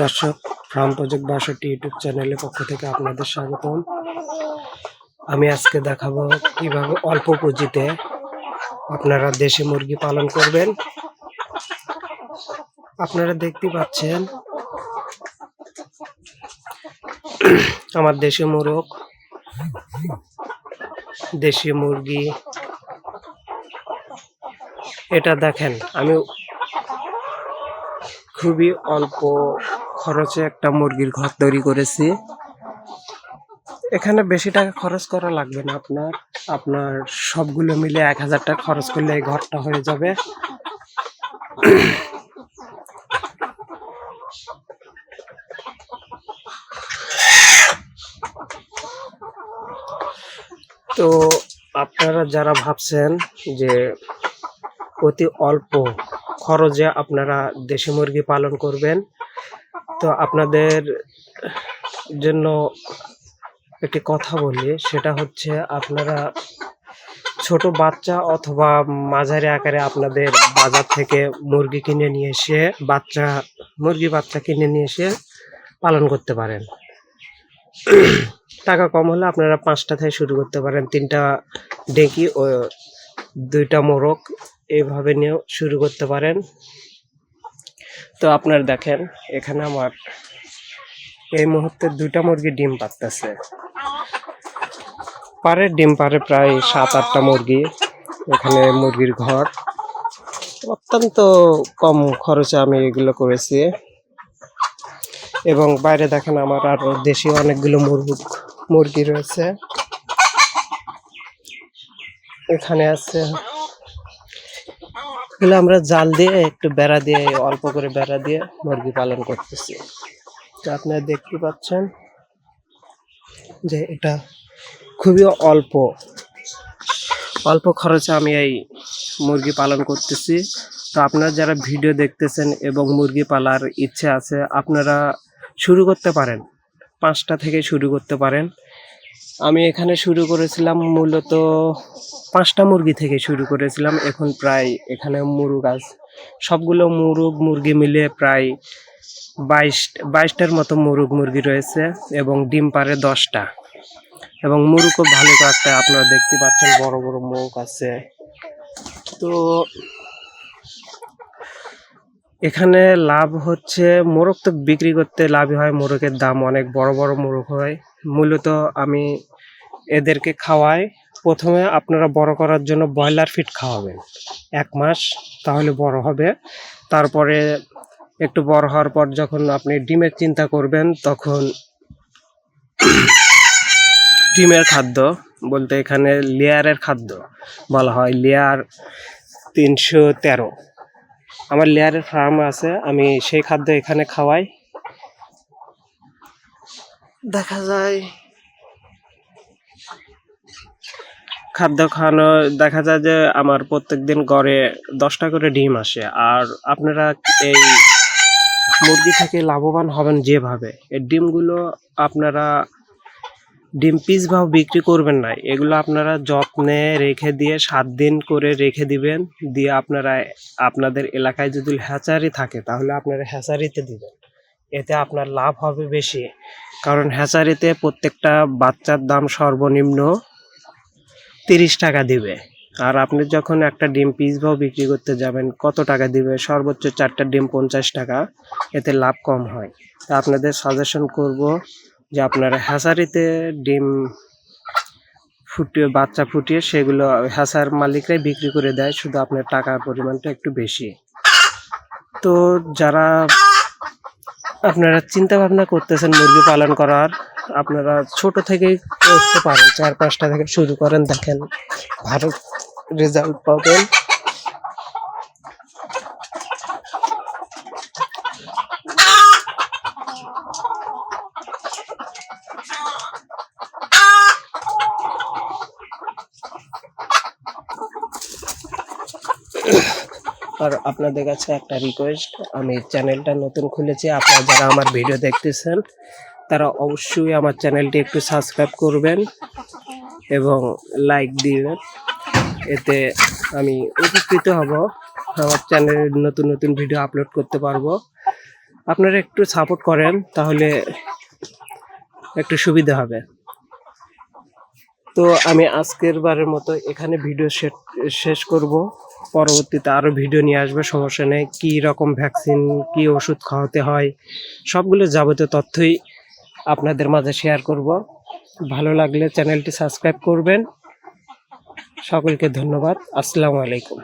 দর্শক farm project বাষট্টি YouTube চ্যানেলের পক্ষ থেকে আপনাদের স্বাগতম। আমি আজকে দেখাবো কীভাবে অল্প পুঁজিতে আপনারা দেশি মুরগি পালন করবেন। আপনারা দেখতে পাচ্ছেন, আমার দেশি মুরগ, দেশি মুরগি। এটা দেখেন, আমি খুবই অল্প খরচে একটা মুরগির ঘর তৈরি করেছি। এখানে বেশি টাকা খরচ করা লাগবে না আপনার। আপনার সবগুলো মিলে এক হাজার টাকা খরচ করলে এই ঘরটা হয়ে যাবে। তো আপনারা যারা ভাবছেন যে অতি অল্প খরচে আপনারা দেশি মুরগি পালন করবেন। তো আপনাদের জন্য একটি কথা বলি, সেটা হচ্ছে আপনারা ছোট বাচ্চা অথবা মাঝারি আকারে আপনাদের বাজার থেকে মুরগি কিনে নিয়ে এসে, বাচ্চা, মুরগি বাচ্চা কিনে নিয়ে এসে পালন করতে পারেন। টাকা কম হলে আপনারা পাঁচটা থেকে শুরু করতে পারেন। তিনটা ডেকি ও দুইটা মোরগ। এইভাবে নিয়েও শুরু করতে পারেন। তো আপনার দেখেন, এখানে আমার এই মুহূর্তে দুইটা মুরগি ডিম পাততেছে পারে ডিম পারে প্রায় সাত, আটটা মুরগি এখানে মুরগির ঘর। অত্যন্ত কম খরচে আমি এগুলো করেছি। এবং বাইরে দেখেন আমার আরও দেশি অনেকগুলো মুরগ, মুরগি রয়েছে। এখানে আছে এগুলো আমরা জাল দিয়ে একটু বেড়া দিয়ে, অল্প করে বেড়া দিয়ে মুরগি পালন করতেছি। তো আপনারা দেখতে পাচ্ছেন যে এটা খুবই অল্প অল্প খরচে আমি এই মুরগি পালন করতেছি। তো আপনারা যারা ভিডিও দেখতেছেন এবং মুরগি পালার ইচ্ছে আছে, আপনারা শুরু করতে পারেন, পাঁচটা থেকে শুরু করতে পারেন। আমি এখানে শুরু করেছিলাম মূলত পাঁচটা মুরগি থেকে শুরু করেছিলাম। এখন প্রায় এখানে মুরগ আছে সবগুলো মুরগ, মুরগি মিলে প্রায় বাইশ, বাইশটার মতো মুরগ, মুরগি রয়েছে এবং ডিম পারে দশটা। এবং মুরগও ভালো কয়েকটা আপনারা দেখতে পাচ্ছেন, বড় বড় মুখ আছে। তো এখানে লাভ হচ্ছে, মোরগ তো বিক্রি করতে লাভই হয়, মোরগের দাম অনেক বড় বড় মোরগ হয়। মূলত আমি এদেরকে খাওয়াই। প্রথমে আপনারা বড় করার জন্য ব্রয়লার ফিড খাওয়াবেন। এক মাস, তাহলে বড় হবে। তারপরে একটু বড় হওয়ার পর যখন আপনি ডিমের চিন্তা করবেন, তখন ডিমের খাদ্য বলতে এখানে লেয়ারের খাদ্য বলা হয়। লেয়ার তিনশো তেরো। আমার লেয়ারের ফার্ম আছে আমি সেই খাদ্য এখানে খাওয়াই। দেখা যায়। খাদ্য খাওয়ানো দেখা যায় যে আমার প্রত্যেকদিন গড়ে দশটা করে ডিম আসে আর আপনারা এই মুরগি থেকে লাভবান হবেন যেভাবে। এই ডিমগুলো আপনারা ডিম পিস ভাও বিক্রি করবেন না, এগুলো আপনারা যত্নে রেখে দিয়ে সাত দিন করে রেখে দিবেন, দিয়ে আপনারা আপনাদের এলাকায় যদি হ্যাচারি থাকে তাহলে আপনারা হ্যাচারিতে দিবেন। এতে আপনার লাভ হবে বেশি, কারণ হ্যাচারিতে প্রত্যেকটা বাচ্চার দাম সর্বনিম্ন তিরিশ টাকা দিবে। আর আপনি যখন একটা ডিম পিস ভাও বিক্রি করতে যাবেন, কত টাকা দিবে? সর্বোচ্চ চারটা ডিম পঞ্চাশ টাকা, এতে লাভ কম হয়। তা আপনাদের সাজেশন করব যে আপনার হ্যাচারিতে ডিম ফুটিয়ে, বাচ্চা ফুটিয়ে সেগুলো হ্যাচার মালিকরাই বিক্রি করে দেয়, শুধু আপনার টাকার পরিমাণটা একটু বেশি। তো যারা আপনারা চিন্তা ভাবনা করতেছেন মুরগি পালন করার, আপনারা ছোট থেকেই করতে পারেন, চার পাঁচটা থেকে শুরু করেন, দেখেন ভালো রেজাল্ট পাবেন। আর আপনাদের কাছে একটা রিকোয়েস্ট আমি চ্যানেলটা নতুন খুলেছি, আপনারা যারা আমার ভিডিও দেখতেছেন, তারা অবশ্যই আমার চ্যানেলটি একটু সাবস্ক্রাইব করবেন এবং লাইক দিবেন। এতে আমি উপকৃত হব, আমার চ্যানেলে নতুন নতুন ভিডিও আপলোড করতে পারব। আপনারা একটু সাপোর্ট করেন, তাহলে একটু সুবিধা হবে। তো আমি আজকের বারের মতো এখানে ভিডিও শেষ করব। পরবর্তীতে আরও ভিডিও নিয়ে আসবে, সমস্যা নেই। কী রকম ভ্যাকসিন কি ওষুধ খাওয়াতে হয়, সবগুলো যাবতীয় তথ্যই আপনাদের মাঝে শেয়ার করব। ভালো লাগলে চ্যানেলটি সাবস্ক্রাইব করবেন। সকলকে ধন্যবাদ। আসসালামু আলাইকুম।